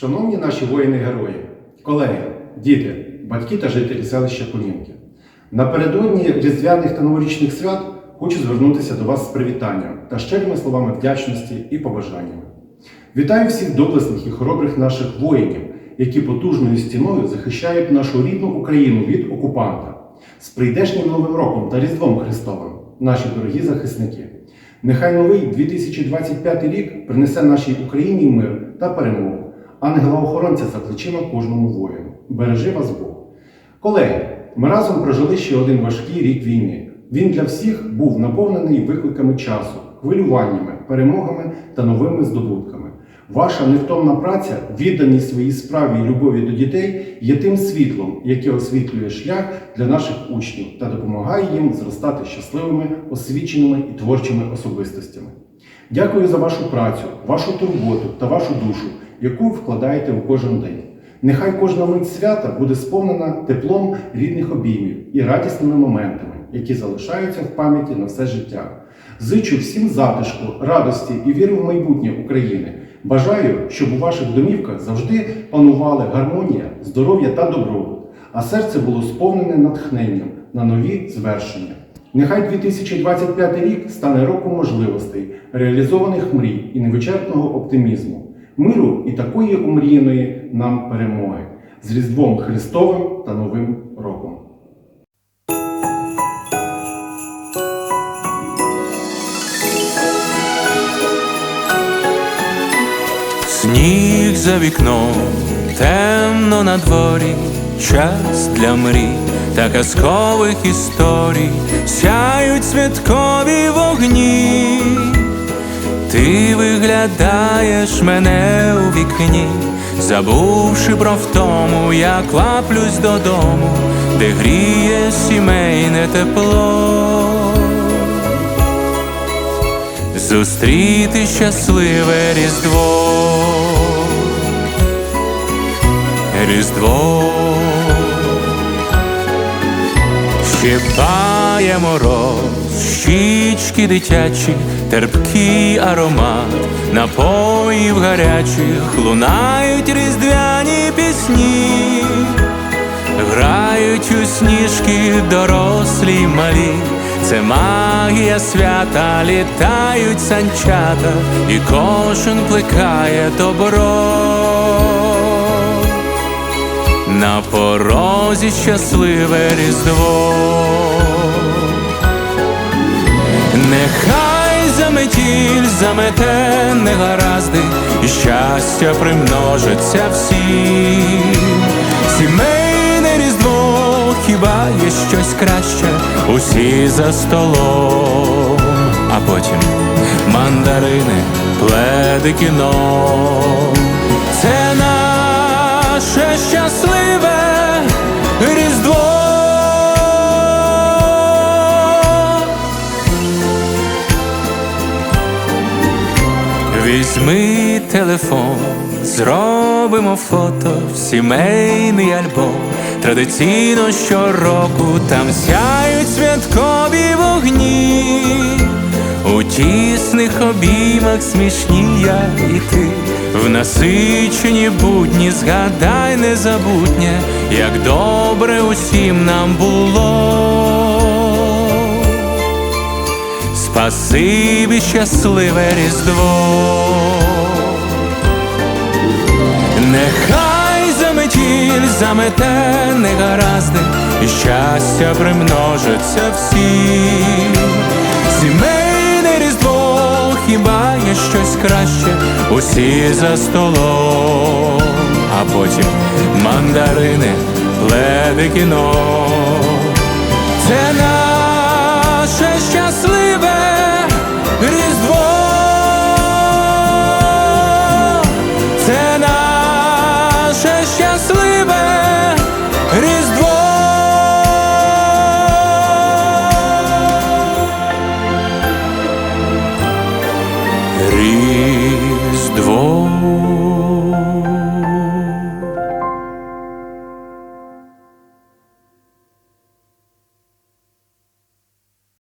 Шановні наші воїни-герої, колеги, діти, батьки та жителі селища Комінки, напередодні різдвяних та новорічних свят хочу звернутися до вас з привітанням та щирими словами вдячності і побажаннями. Вітаю всіх доблесних і хоробрих наших воїнів, які потужною стіною захищають нашу рідну Україну від окупанта. З прийдешнім Новим роком та Різдвом Христовим, наші дорогі захисники. Нехай новий 2025 рік принесе нашій Україні мир та перемогу, ангела-охоронця за плечима кожному воїну. Бережи вас Бог. Колеги, ми разом прожили ще один важкий рік війни. Він для всіх був наповнений викликами часу, хвилюваннями, перемогами та новими здобутками. Ваша невтомна праця, відданість своїй справі і любові до дітей є тим світлом, яке освітлює шлях для наших учнів та допомагає їм зростати щасливими, освіченими і творчими особистостями. Дякую за вашу працю, вашу турботу та вашу душу, яку ви вкладаєте у кожен день. Нехай кожна мить свята буде сповнена теплом рідних обіймів і радісними моментами, які залишаються в пам'яті на все життя. Зичу всім затишку, радості і віри в майбутнє України. Бажаю, щоб у ваших домівках завжди панували гармонія, здоров'я та добробут, а серце було сповнене натхненням на нові звершення. Нехай 2025 рік стане роком можливостей, реалізованих мрій і невичерпного оптимізму, миру і такої умріяної нам перемоги. З Різдвом Христовим та Новим роком. Сніг за вікном, темно на дворі, час для мрій та казкових історій, сяють святкові вогні, ти виглядаєш мене у вікні, забувши про втому, я кваплюсь додому, де гріє сімейне тепло зустріти щасливе Різдво. Різдво щипає мороз, щічки дитячі, терпкий аромат, напоїв гарячих, лунають різдвяні пісні, грають у сніжки дорослі й малі. Це магія свята, літають санчата, і кожен плекає добро. На порозі щасливе різдво. Заметіль замете негаразди, і щастя примножиться всім. Сімейне різдво, хіба є щось краще, усі за столом, а потім мандарини, пледи кіно. Це наше щасливе Візьми телефон, зробимо фото в сімейний альбом. Традиційно щороку там сяють святкові вогні. У тісних обіймах смішні я і ти, в насичені будні згадай незабутнє, як добре усім нам було. Спасибі щасливе Різдво. Нехай заметіль замете негаразди, і щастя примножиться всім. Сімейне різдво, хіба є щось краще, усі за столом, а потім мандарини, пледи кіно. Це